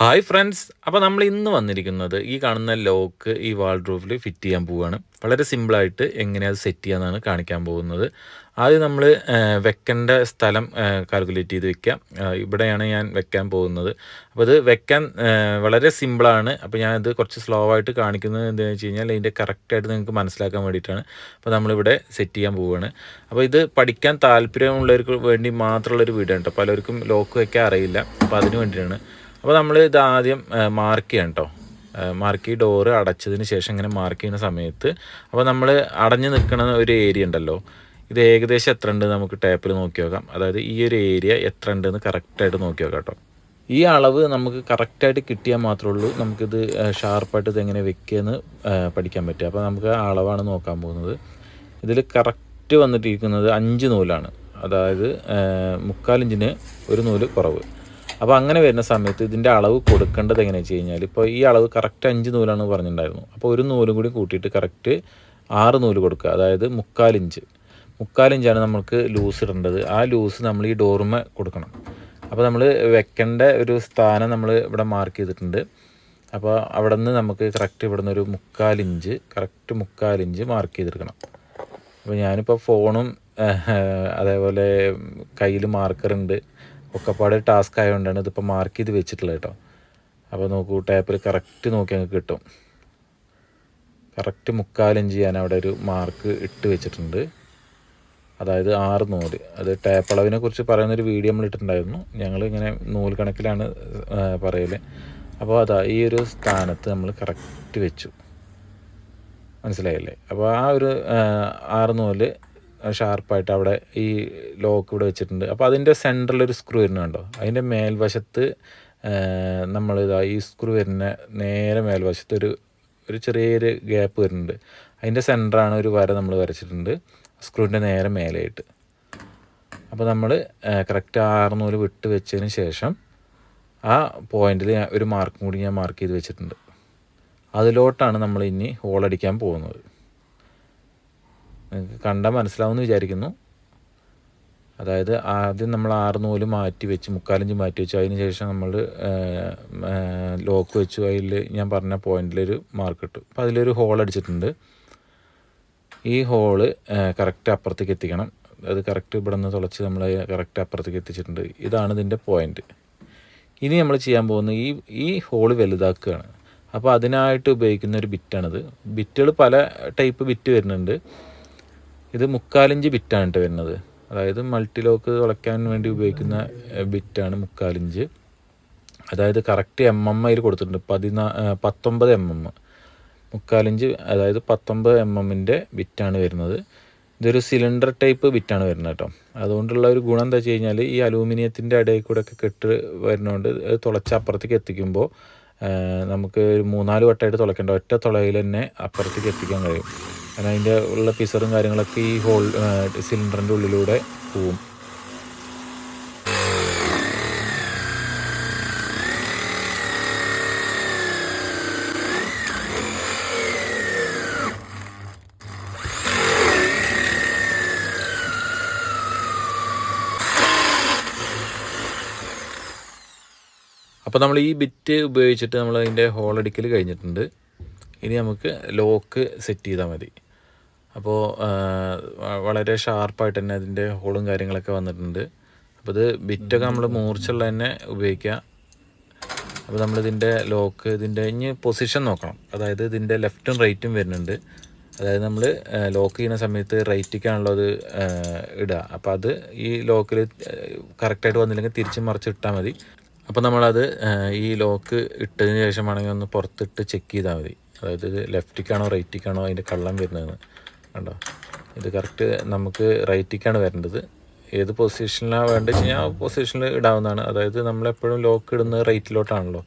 Hi friends. അപ്പോൾ നമ്മൾ ഇന്ന് വന്നിരിക്കുന്നത് ഈ കാണുന്ന ലോക്ക് ഈ വാൾഡ്രോഫിൽ ഫിറ്റ് ചെയ്യാൻ പോവുകയാണ്. വളരെ സിമ്പിളായിട്ട് എങ്ങനെ അത് സെറ്റ് ചെയ്യാമെന്നാണ് കാണിക്കാൻ പോകുന്നത്. ആദ്യം നമ്മൾ വെക്കേണ്ട സ്ഥലം കാൽക്കുലേറ്റ് ചെയ്ത് വെക്കാം ഇവിടെയാണ് ഞാൻ വെക്കാൻ പോകുന്നത്. അപ്പോൾ ഇത് വെക്കാൻ വളരെ സിമ്പിളാണ് അപ്പോൾ ഞാനത് കുറച്ച് സ്ലോ ആയിട്ട് കാണിക്കുന്നത് എന്താണെന്ന് വെച്ച് കഴിഞ്ഞാൽ ഇതിന്റെ കറക്റ്റായിട്ട് നിങ്ങൾക്ക് മനസ്സിലാക്കാൻ വേണ്ടിയിട്ടാണ്. അപ്പോൾ നമ്മളിവിടെ സെറ്റ് ചെയ്യാൻ പോവുകയാണ്. അപ്പോൾ ഇത് പഠിക്കാൻ താല്പര്യമുള്ളവർക്ക് വേണ്ടി മാത്രമുള്ളൊരു വീടാണ് കേട്ടോ പലർക്കും ലോക്ക് വെക്കാൻ അറിയില്ല. അപ്പോൾ അതിന് വേണ്ടിയിട്ടാണ് അപ്പോൾ നമ്മൾ ഇത് ആദ്യം മാർക്ക് ചെയ്യണം കേട്ടോ മാർക്ക് ഈ ഡോറ് അടച്ചതിന് ശേഷം ഇങ്ങനെ മാർക്ക് ചെയ്യുന്ന സമയത്ത് അപ്പോൾ നമ്മൾ അടഞ്ഞു നിൽക്കുന്ന ഒരു ഏരിയ ഉണ്ടല്ലോ. ഇത് ഏകദേശം എത്ര ഉണ്ട് നമുക്ക് ടേപ്പിൽ നോക്കി നോക്കാം. അതായത് ഈ ഒരു ഏരിയ എത്ര ഉണ്ടെന്ന് കറക്റ്റായിട്ട് നോക്കി നോക്കാം കേട്ടോ ഈ അളവ് നമുക്ക് കറക്റ്റായിട്ട് കിട്ടിയാൽ മാത്രമേ ഉള്ളൂ നമുക്കിത് ഷാർപ്പായിട്ട് ഇത് എങ്ങനെ വെക്കുകയെന്ന് പഠിക്കാൻ പറ്റുക. അപ്പോൾ നമുക്ക് ആ അളവാണ് നോക്കാൻ പോകുന്നത്. ഇതിൽ കറക്റ്റ് വന്നിട്ടിരിക്കുന്നത് അഞ്ച് നൂലാണ്. അതായത് മുക്കാലിഞ്ചിന് ഒരു നൂൽ കുറവ്. അപ്പോൾ അങ്ങനെ വരുന്ന സമയത്ത് ഇതിന്റെ അളവ് കൊടുക്കേണ്ടത് എങ്ങനെയാണെന്ന് വെച്ച് കഴിഞ്ഞാൽ ഇപ്പോൾ ഈ അളവ് കറക്റ്റ് അഞ്ച് നൂലാണ് പറഞ്ഞിട്ടുണ്ടായിരുന്നു. അപ്പോൾ ഒരു നൂലും കൂടി കൂട്ടിയിട്ട് കറക്റ്റ് ആറ് നൂൽ കൊടുക്കുക. അതായത് മുക്കാലിഞ്ച് മുക്കാലിഞ്ചാണ് നമുക്ക് ലൂസ് ഇടേണ്ടത്. ആ ലൂസ് നമ്മൾ ഈ ഡോർമ കൊടുക്കണം. അപ്പോൾ നമ്മൾ വെക്കേണ്ട ഒരു സ്ഥാനം നമ്മൾ ഇവിടെ മാർക്ക് ചെയ്തിട്ടുണ്ട്. അപ്പോൾ അവിടെ നിന്ന് നമുക്ക് കറക്റ്റ് ഇവിടെ നിന്ന് ഒരു മുക്കാലിഞ്ച് കറക്റ്റ് മുക്കാലിഞ്ച് മാർക്ക് ചെയ്തെടുക്കണം. അപ്പോൾ ഞാനിപ്പോൾ ഫോണും അതേപോലെ കയ്യിൽ മാർക്കറുണ്ട് ഒക്കെപ്പാട് ടാസ്ക് ആയതുകൊണ്ടാണ് ഇതിപ്പോൾ മാർക്ക് ചെയ്ത് വെച്ചിട്ടുള്ളത് കേട്ടോ. അപ്പോൾ നോക്കൂ ടാപ്പിൽ കറക്റ്റ് നോക്കി അങ്ങ് കിട്ടും. കറക്റ്റ് മുക്കാലിഞ്ച് ഞാൻ അവിടെ ഒരു മാർക്ക് ഇട്ട് വെച്ചിട്ടുണ്ട്. അതായത് ആറ് നൂൽ. അത് ടാപ്പ് അളവിനെ കുറിച്ച് പറയുന്നൊരു വീഡിയോ നമ്മൾ ഇട്ടിട്ടുണ്ടായിരുന്നു. ഞങ്ങൾ ഇങ്ങനെ നൂൽ കണക്കിലാണ് പറയൽ അപ്പോൾ അതാ ഈ ഒരു സ്ഥാനത്ത് നമ്മൾ കറക്റ്റ് വെച്ചു. മനസ്സിലായില്ലേ? അപ്പോൾ ആ ഒരു ആറ് നൂൽ ഷാർപ്പായിട്ട് അവിടെ ഈ ലോക്ക് ഇവിടെ വെച്ചിട്ടുണ്ട്. അപ്പോൾ അതിന്റെ സെന്ററിൽ ഒരു സ്ക്രൂ വരുന്നുണ്ടോ അതിന്റെ മേൽവശത്ത് നമ്മൾ ഇതാ ഈ സ്ക്രൂ വരുന്ന നേരെ മേൽവശത്ത് ഒരു ഒരു ചെറിയൊരു ഗ്യാപ്പ് വരുന്നുണ്ട്. അതിന്റെ സെന്ററാണ് ഒരു വര നമ്മൾ വരച്ചിട്ടുണ്ട്. സ്ക്രൂവിന്റെ നേരെ മേലെയായിട്ട്. അപ്പോൾ നമ്മൾ കറക്റ്റ് ആറുനൂൽ വിട്ട് വെച്ചതിന് ശേഷം ആ പോയിന്റിൽ ഒരു മാർക്കും കൂടി ഞാൻ മാർക്ക് ചെയ്ത് വെച്ചിട്ടുണ്ട്. അതിലോട്ടാണ് നമ്മൾ ഇനി ഹോൾ അടിക്കാൻ പോകുന്നത്. കണ്ടാൽ മനസ്സിലാവുമെന്ന് വിചാരിക്കുന്നു. അതായത് ആദ്യം നമ്മൾ ആറ് നൂൽ മാറ്റി വെച്ച് മുക്കാലഞ്ച് മാറ്റി വെച്ചു അതിന് ശേഷം നമ്മൾ ലോക്ക് വെച്ചു. അതിൽ ഞാൻ പറഞ്ഞ പോയിന്റിലൊരു മാർക്ക് ഇട്ടു. അപ്പോൾ അതിലൊരു ഹോൾ അടിച്ചിട്ടുണ്ട്. ഈ ഹോൾ കറക്റ്റ് അപ്പുറത്തേക്ക് എത്തിക്കണം. അത് കറക്റ്റ് ഇവിടെ നിന്ന് തുളച്ച് നമ്മൾ കറക്റ്റ് അപ്പുറത്തേക്ക് എത്തിച്ചിട്ടുണ്ട്. ഇതാണ് ഇതിന്റെ പോയിന്റ് ഇനി നമ്മൾ ചെയ്യാൻ പോകുന്നത് ഈ ഈ ഹോൾ വലുതാക്കുകയാണ്. അപ്പോൾ അതിനായിട്ട് ഉപയോഗിക്കുന്ന ഒരു ബിറ്റാണിത് ബിറ്റുകൾ പല ടൈപ്പ് ബിറ്റ് വരുന്നുണ്ട്. ഇത് മുക്കാലിഞ്ച് ബിറ്റാണ് കേട്ടോ വരുന്നത്. അതായത് മൾട്ടി ലോക്ക് വളയ്ക്കാൻ വേണ്ടി ഉപയോഗിക്കുന്ന ബിറ്റാണ് മുക്കാലിഞ്ച്. അതായത് കറക്റ്റ് എം എം അതിൽ കൊടുത്തിട്ടുണ്ട്. പതിനാ പത്തൊമ്പത് എം എം മുക്കാലിഞ്ച് അതായത് പത്തൊമ്പത് എം എമ്മിന്റെ ബിറ്റാണ് വരുന്നത്. ഇതൊരു സിലിണ്ടർ ടൈപ്പ് ബിറ്റാണ് വരുന്നത് കേട്ടോ. അതുകൊണ്ടുള്ള ഒരു ഗുണം എന്താ വെച്ച് കഴിഞ്ഞാൽ ഈ അലൂമിനിയത്തിന്റെ ഇടയിൽ കൂടെ ഒക്കെ കെട്ട് വരുന്നതുകൊണ്ട് തുളച്ച് അപ്പുറത്തേക്ക് എത്തിക്കുമ്പോൾ നമുക്ക് ഒരു മൂന്നാൽ വട്ടമായിട്ട് തുളയ്ക്കേണ്ട. ഒറ്റ തുളയിൽ തന്നെ അപ്പുറത്തേക്ക് എത്തിക്കാൻ കഴിയും. കാരണം അതിന്റെ ഉള്ള പിസറും കാര്യങ്ങളൊക്കെ ഈ ഹോൾ സിലിണ്ടറിന്റെ ഉള്ളിലൂടെ പോവും. അപ്പോൾ നമ്മൾ ഈ ബിറ്റ് ഉപയോഗിച്ചിട്ട് നമ്മൾ അതിന്റെ ഹോൾ അടിക്കൽ കഴിഞ്ഞിട്ടുണ്ട്. ഇനി നമുക്ക് ലോക്ക് സെറ്റ് ചെയ്താൽ മതി. അപ്പോൾ വളരെ ഷാർപ്പായിട്ട് തന്നെ അതിന്റെ ഹോളും കാര്യങ്ങളൊക്കെ വന്നിട്ടുണ്ട്. അപ്പോൾ ഇത് ബിറ്റൊക്കെ നമ്മൾ മൂർച്ചുള്ള തന്നെ ഉപയോഗിക്കുക. അപ്പോൾ നമ്മളിതിന്റെ ലോക്ക് ഇതിന്റെ ഇനി പൊസിഷൻ നോക്കണം. അതായത് ഇതിന്റെ ലെഫ്റ്റും റൈറ്റും വരുന്നുണ്ട്. അതായത് നമ്മൾ ലോക്ക് ചെയ്യുന്ന സമയത്ത് റൈറ്റിക്കാണല്ലോ അത് ഇടുക. അപ്പോൾ അത് ഈ ലോക്കിൽ കറക്റ്റായിട്ട് വന്നില്ലെങ്കിൽ തിരിച്ച് മറിച്ച് ഇട്ടാൽ മതി. അപ്പോൾ നമ്മളത് ഈ ലോക്ക് ഇട്ടതിന് ശേഷമാണെങ്കിൽ ഒന്ന് പുറത്തിട്ട് ചെക്ക് ചെയ്താൽ മതി. അതായത് ഇത് ലെഫ്റ്റിക്കാണോ റൈറ്റിക്കാണോ അതിന്റെ കള്ളം വരുന്നതെന്ന്. കണ്ടോ? ഇത് കറക്റ്റ് നമുക്ക് റൈറ്റിക്കാണ് വരേണ്ടത്. ഏത് പൊസിഷനിലാണ് വേണ്ടത് വെച്ച് കഴിഞ്ഞാൽ ആ പൊസിഷനിൽ ഇടാവുന്നതാണ്. അതായത് നമ്മളെപ്പോഴും ലോക്ക് ഇടുന്നത് റൈറ്റിലോട്ടാണല്ലോ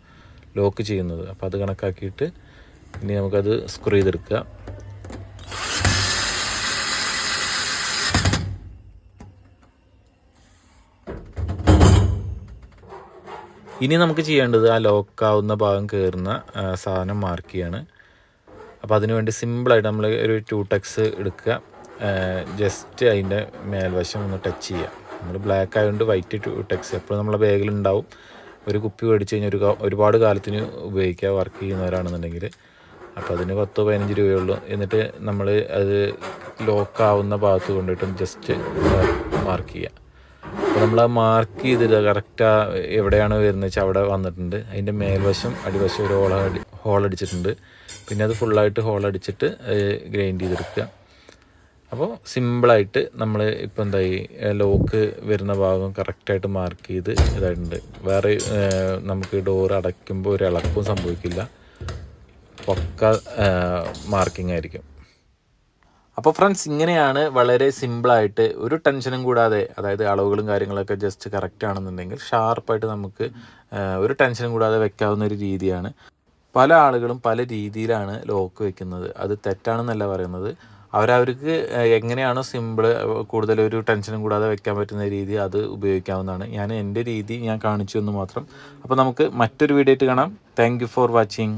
ലോക്ക് ചെയ്യുന്നത്. അപ്പോൾ അത് കണക്കാക്കിയിട്ട് ഇനി നമുക്കത് സ്ക്രൂ ചെയ്തെടുക്കുക. ഇനി നമുക്ക് ചെയ്യേണ്ടത് ആ ലോക്കാവുന്ന ഭാഗം കയറുന്ന സാധനം മാർക്ക് ചെയ്യാണ്. അപ്പോൾ അതിനുവേണ്ടി സിമ്പിളായിട്ട് നമ്മൾ ഒരു ടു ടെക്സ് എടുക്കുക. ജസ്റ്റ് അതിന്റെ മേൽവശം ഒന്ന് ടച്ച് ചെയ്യുക. നമ്മൾ ബ്ലാക്ക് ആയതുകൊണ്ട് വൈറ്റ് ടു ടെക്സ് എപ്പോഴും നമ്മളെ ബാഗിലുണ്ടാവും ഒരു കുപ്പി മേടിച്ച് കഴിഞ്ഞാൽ ഒരു ഒരുപാട് കാലത്തിന് ഉപയോഗിക്കുക വർക്ക് ചെയ്യുന്നവരാണെന്നുണ്ടെങ്കിൽ അപ്പോൾ അതിന് പത്തോ പതിനഞ്ച് രൂപയുള്ളൂ. എന്നിട്ട് നമ്മൾ അത് ലോക്കാവുന്ന ഭാഗത്ത് കൊണ്ടിട്ടും ജസ്റ്റ് മാർക്ക് ചെയ്യുക. അപ്പോൾ നമ്മൾ മാർക്ക് ചെയ്തിട്ട് കറക്റ്റ് എവിടെയാണ് വരുന്നത് വെച്ചാൽ അവിടെ വന്നിട്ടുണ്ട്. അതിന്റെ മേൽവശം അടിവശം ഒരു ഹോൾ ഹോൾ അടിച്ചിട്ടുണ്ട്. പിന്നെ അത് ഫുള്ളായിട്ട് ഹോൾ അടിച്ചിട്ട് ഗ്രൈൻഡ് ചെയ്തെടുക്കുക. അപ്പോൾ സിമ്പിളായിട്ട് നമ്മൾ ഇപ്പോൾ എന്തായി? ലോക്ക് വരുന്ന ഭാഗം കറക്റ്റായിട്ട് മാർക്ക് ചെയ്ത് ഇതായിട്ടുണ്ട്. വേറെ നമുക്ക് ഡോർ അടയ്ക്കുമ്പോൾ ഒരു ഇളക്കവും സംഭവിക്കില്ല. പക്ക മാർക്കിംഗ് ആയിരിക്കും. അപ്പോൾ ഫ്രണ്ട്സ് ഇങ്ങനെയാണ് വളരെ സിമ്പിളായിട്ട് ഒരു ടെൻഷനും കൂടാതെ അതായത് അളവുകളും കാര്യങ്ങളൊക്കെ ജസ്റ്റ് കറക്റ്റ് ആണെന്നുണ്ടെങ്കിൽ ഷാർപ്പായിട്ട് നമുക്ക് ഒരു ടെൻഷനും കൂടാതെ വെക്കാവുന്ന ഒരു രീതിയാണ്. പല ആളുകളും പല രീതിയിലാണ് ലോക്ക് വെക്കുന്നത്. അത് തെറ്റാണെന്നല്ല പറയുന്നത്. അവരവർക്ക് എങ്ങനെയാണോ സിമ്പിൾ കൂടുതൽ ഒരു ടെൻഷനും കൂടാതെ വെക്കാൻ പറ്റുന്ന രീതി അത് ഉപയോഗിക്കാവുന്നതാണ്. ഞാൻ എന്റെ രീതി ഞാൻ കാണിച്ചു എന്ന് മാത്രം. അപ്പോൾ നമുക്ക് മറ്റൊരു വീഡിയോ ആയിട്ട് കാണാം. Thank for watching